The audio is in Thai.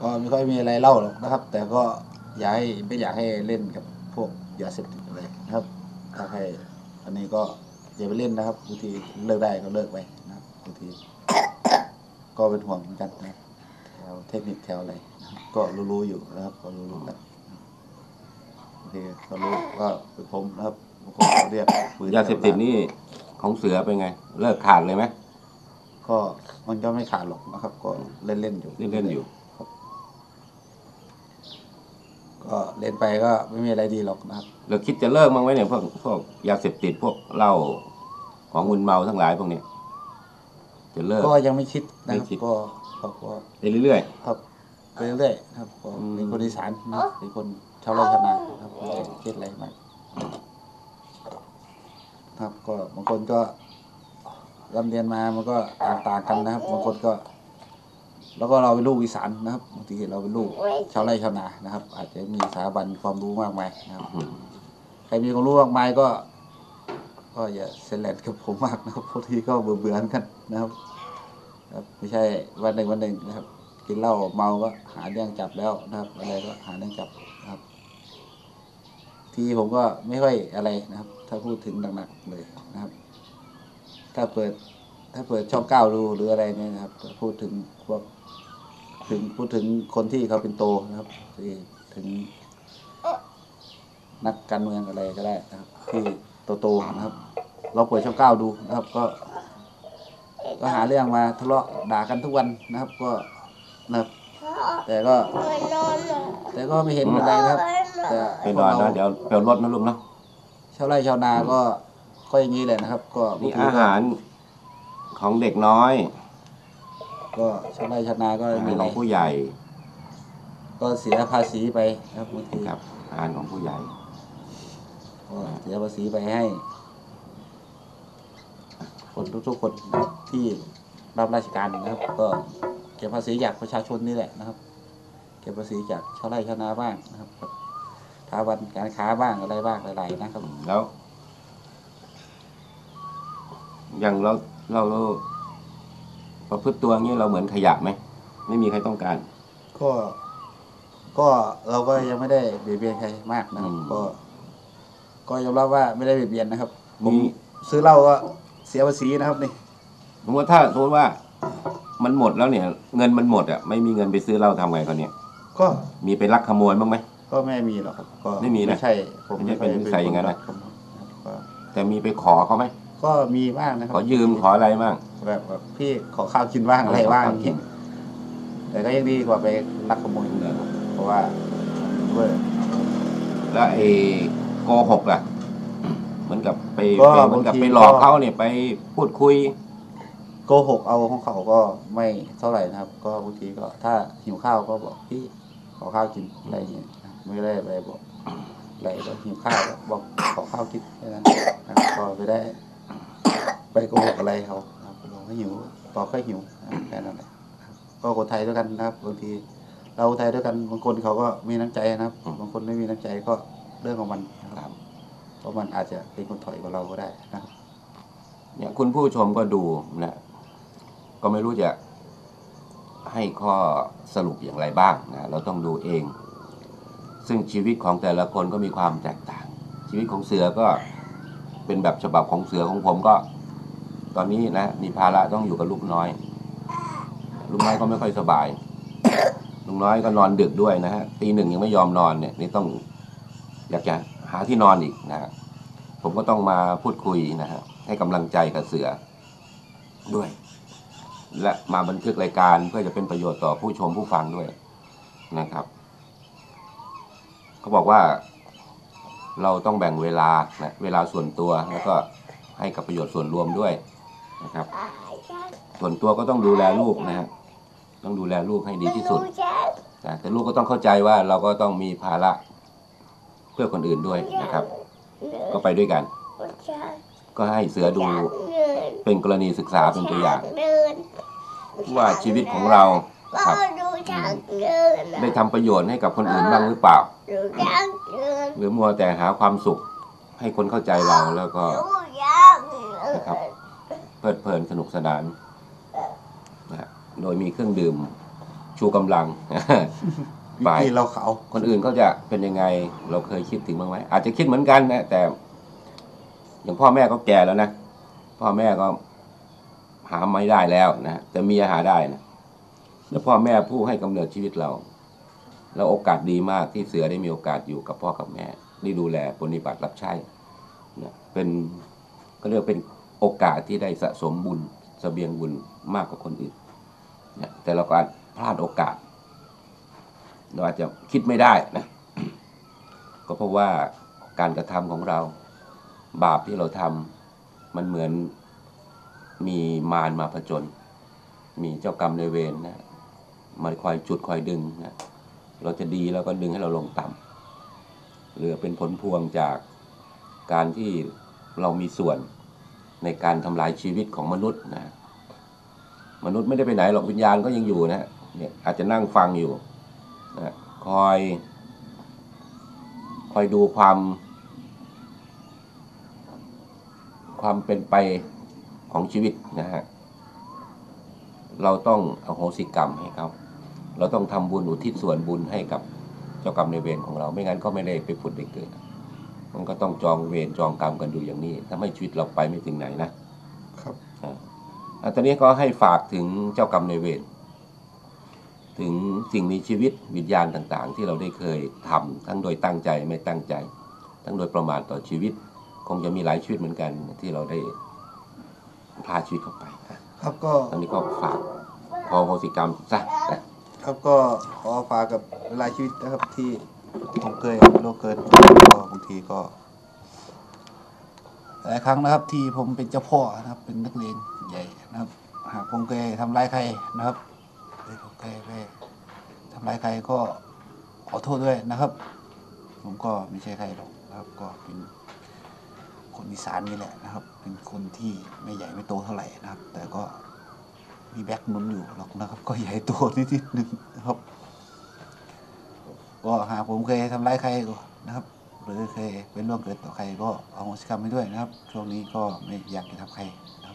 ก็ไม่ค่อยมีอะไรเล่าหรอกนะครับ แต่ก็อยากให้ไม่อยากให้เล่นกับพวกยาเสพติดอะไรนะครับ ถ้าให้อันนี้ก็อย่าไปเล่นนะครับบางทีเลิกได้ก็เลิกไปนะครับบางที ก็เป็นห่วงเหมือนกันนะครับแถวเทคนิคแถวอะไรนะครับก็รู้ๆอยู่นะครับ ก็รู้ๆกันบางทีก็รู้ว่าเป็นผมนะครับบางคนเขาเรียกปืนยาเสพติดนี่ของเสือเป็นไง เลิกขาดเลยไหมก็มันก็ไม่ขาดหรอกนะครับ ก็เล่นๆอยู่ เล่นๆอยู่ ก็เล่นไปก็ไม่มีอะไรดีหรอกนะครับแล้วคิดจะเลิกมั้างไหมเนี่ยพวกพวกยาเสพติดพวกเหล้าของมึนเมาทั้งหลายพวกเนี้ยจะเลิก ก็ยังไม่คิดนะคไม่รับคิด ก็ก็ก็ไปเรื่อย ครับไปเรื่อยๆครับก็อืม เป็นคนอีสานนะเป็นคนชาวไร่ชาวนาครับไม่ได้คิดอะไรมากครับก็บางคนก็รำเรียนมามันก็ต่างๆกันนะครับบางคนก็ แล้วก็เราเป็นลูกอีสานนะครับบางทีเราเป็นลูกชาวไร่ชาวนานะครับ อาจจะมีสถาบันความรู้มากมายนะครับๆอืมใครมีความรู้มากมายก็ ก็อย่าเซนแลนกับผมมากนะครับบางทีก็เบื่อเบื่อๆกันนะครับครับไม่ใช่วันหนึ่งวันหนึ่งนะครับ กินเหล้าเมาก็หาเรื่องจับแล้วนะครับ อะไรก็หาเรื่องจับนะครับ ทีผมก็ไม่ค่อยอะไรนะครับ ถ้าพูดถึงหนักๆเลยนะครับ ถ้าเปิด ถ้าเปิดช่องเก้าดูหรืออะไรเนี่ยนะครับถ้าพูดถึงพวกถึงพูดถึงคนที่เขาเป็นโตนะครับที่ถึงนักการเมืองอะไรก็ได้นะครับ ที่โตๆนะครับ เราเปิดช่องเก้าดูนะครับ ก็ ก็หาเรื่องมาทะเลาะด่ากันทุกวันนะครับ ก็นะครับแต่ก็ แต่ก็ไม่เห็นอะไรนะครับ แต่ไปนอนนะเดี๋ยวเปลวรถนะลุงเนาะชาวไร่ชาวนาก็ก็อย่างนี้แหละนะครับ ก็นี่บงทีอาก็หาร ของเด็กน้อย ก็ชาวไร่ชาวนาก็อาไม่หารมีขอะไรองผู้ใหญ่ก็เสียภาษีไปนะครับบางทีครับอาหารของผู้ใหญ่ก็เสียภาษีไปให้ คนทุกๆคนนะครับที่รับราชการนะครับ ก็เก็บภาษีจากประชาชนนี่แหละนะครับ เก็บภาษีจากชาวไร่ชาวนาบ้างนะครับกับสถาบันการค้าบ้างอะไรบ้างหลายๆนะครับ แล้ว อย่างเรา เราเราประพฤติตัวอย่างนี้เราเหมือนขยะไหมไม่มีใครต้องการ ก็ ก็เราก็ยังไม่ได้เบียดเบียนใครมากนะครับ อืม ก็ ก็ยอมรับว่าไม่ได้เบียดเบียนนะครับ ผมมีซื้อเหล้าก็เสียภาษีนะครับนี่ สมมติถ้าสมมติว่ามันหมดแล้วเนี่ย เงินมันหมดอะไม่มีเงินไปซื้อเหล้าทำไงเขาเนี่ยก็ มีไปลักขโมยบ้างไหม ก็ไม่มีหรอกครับ ก็ไม่มีนะใช่ ผมไม่ใช่เป็นนิสัยอย่างนั้นนะครับก็แต่มีไปขอเขาไหม ก็มีบ้างนะครับขอยืมขออะไรบ้างแบบแบบพี่ขอข้าวกินบ้างอะไรบ้างขอข้าวกินแต่ก็ยังดีกว่าไปลักขโมยเพราะว่าเว้ยแล้วไอ้โกหกล่ะ เหมือนกับไปก็ไปเหมือนกับบางทีไปหลอกก็ เขาเนี่ยไปพูดคุย โกหกเอาของเขาก็ไม่เท่าไหร่นะครับ ก็บางทีก็ถ้าหิวข้าวก็บอกพี่ขอข้าวกินอะไรอย่างเงี้ยนะครับไม่ได้ไปบอกอะไรก็หิวข้าวก็บอกขอข้าวกินแค่นั้นนะครับก็ไม่ได้ไป โกหกอะไรเขานะครับบอกให้หิวบอกให้หิวนะครับแค่นั้นแหละนะครับก็คนไทยด้วยกันนะครับบางที เราคนไทยด้วยกันบางคนเขาก็มีน้ำใจนะครับอืมบางคนไม่มีน้ำใจก็เรื่องของมันนะครับเพราะมันอาจจะเป็นคนถอยกว่าเราก็ได้นะครับเนี่ยคุณผู้ชมก็ดูนะก็ไม่รู้จะให้ข้อสรุปอย่างไรบ้างนะเราต้องดูเอง ซึ่งชีวิตของแต่ละคนก็มีความแตกต่าง ชีวิตของเสือก็เป็นแบบฉบับของเสือของผมก็ ตอนนี้นะมีภาระต้องอยู่กับลูกน้อย ลูกน้อยก็ไม่ค่อยสบายลุงน้อยก็นอนดึกด้วยนะฮะตีหนึ่งยังไม่ยอมนอนเนี่ยนี่ต้องอยากจะหาที่นอนอีกนะฮะผมก็ต้องมาพูดคุยนะฮะให้กำลังใจกับเสือด้วย และมาบันทึกรายการเพื่อจะเป็นประโยชน์ต่อผู้ชมผู้ฟังด้วยนะครับเขาบอกว่าเราต้องแบ่งเวลานะเวลาส่วนตัวแล้วก็ให้กับประโยชน์ส่วนรวมด้วย นะครับ ส่วนตัวก็ต้องดูแลลูกนะฮะต้องดูแลลูกให้ดีที่สุดนะแต่ลูกก็ต้องเข้าใจว่าเราก็ต้องมีภาระเพื่อคนอื่นด้วยนะครับ ก็ไปด้วยกัน ก็ให้เสือดูเป็นกรณีศึกษาเป็นตัวอย่าง ว่าชีวิตของเราครับดูช้างเดินได้ทำประโยชน์ให้กับคนอื่นบ้างหรือเปล่าดูช้างเดินหรือมัวแต่หาความสุขให้คนเข้าใจเราแล้วก็ดูช้างเดินนะครับ เพลิดเพลินสนุกสนานนะฮะโดยมีเครื่องดื่มชูกำลังวิไปธีเราเขาคนอื่นเขาจะเป็นยังไง เราเคยคิดถึงบ้างไหมอาจจะคิดเหมือนกันนะแต่ อย่างพ่อแม่ก็แก่แล้วนะพ่อแม่ก็หาไม่ได้แล้วนะแต่เมียหาได้นะแล้วพ่อแม่ผู้ให้กำเนิดชีวิตเรา แล้วโอกาสดีมากที่เสือได้มีโอกาสอยู่กับพ่อกับแม่ได้ดูแลปฏิบัติรับใช้นะเป็นก็เรียกว่าเป็น โอกาสที่ได้สะสมบุญเสบียงบุญมากกว่าคนอื่นนะแต่เราก็พลาดโอกาส เราอาจจะคิดไม่ได้นะก็เพราะว่าการกระทำของเรา บาปที่เราทำมันเหมือนมีมารมาผจญมีเจ้ากรรมในายเวรนะมาคอยจุดคอยดึงนะเราจะดีแล้วก็ดึงให้เราลงต่ำหรือเป็นผลพวงจากการที่เรามีส่วน ในการทำลายชีวิตของมนุษย์นะมนุษย์ไม่ได้ไปไหนหรอกวิญญาณก็ยังอยู่นะเนี่ยอาจจะนั่งฟังอยู่นะคอย คอยดูความ ความเป็นไปของชีวิตนะฮะเราต้องอโหสิกรรมให้เขาเราต้องทำบุญอุทิศส่วนบุญให้กับเจ้ากรรมในายเวรของเรา ไม่งั้นก็ไม่ได้ไปผุดไปเกิด มันก็ต้องจองเวรจองกรรมกันดูอย่างนี้ ถ้าไม่ชีวิตเราไปไม่ถึงไหนนะครับอ่าอะตอนนี้ก็ให้ฝากถึงเจ้ากรรมในายเวรถึงสิ่งมีชีวิตวิญญาณต่าง ๆ ที่เราได้เคยทำทั้งโดยตั้งใจไม่ตั้งใจ ทั้งโดยประมาทต่อชีวิต คงจะมีหลายชีวิตเหมือนกัน ที่เราได้พลาดชีวิตเข้าไปนะครับก็ตอนนี้ก็ฝากพอโหสิกรรมซะนะครับก็ขอฝากกับเวลายชีวิตนะครับที่ ผมเคยโลกเกิดก็บางทีก็หลายครั้งนะครับ ที่ผมเป็นเจ้าพ่อนะครับ เป็นนักเลงใหญ่นะครับ หากผมเคยทำร้ายใครนะครับหรือผมเคยไปทำร้ายใครก็ขอโทษด้วยนะครับ ผมก็ไม่ใช่ใครหรอกนะครับ ก็เป็นคนอีสานนี่แหละนะครับ เป็นคนที่ไม่ใหญ่ไม่โตเท่าไหร่นะครับ แต่ก็มีแบ็คหนุนอยู่หรอกนะครับ ก็ใหญ่โตนิดๆหนึ่งนะครับ ก็หากผมเคยทำร้ายใครก็นะครับ หรือเคยเป็นร่วงเกิดต่อใครก็เอาโหสิกรรมให้ด้วยนะครับ ช่วงนี้ก็ไม่อยากจะทำใครนะ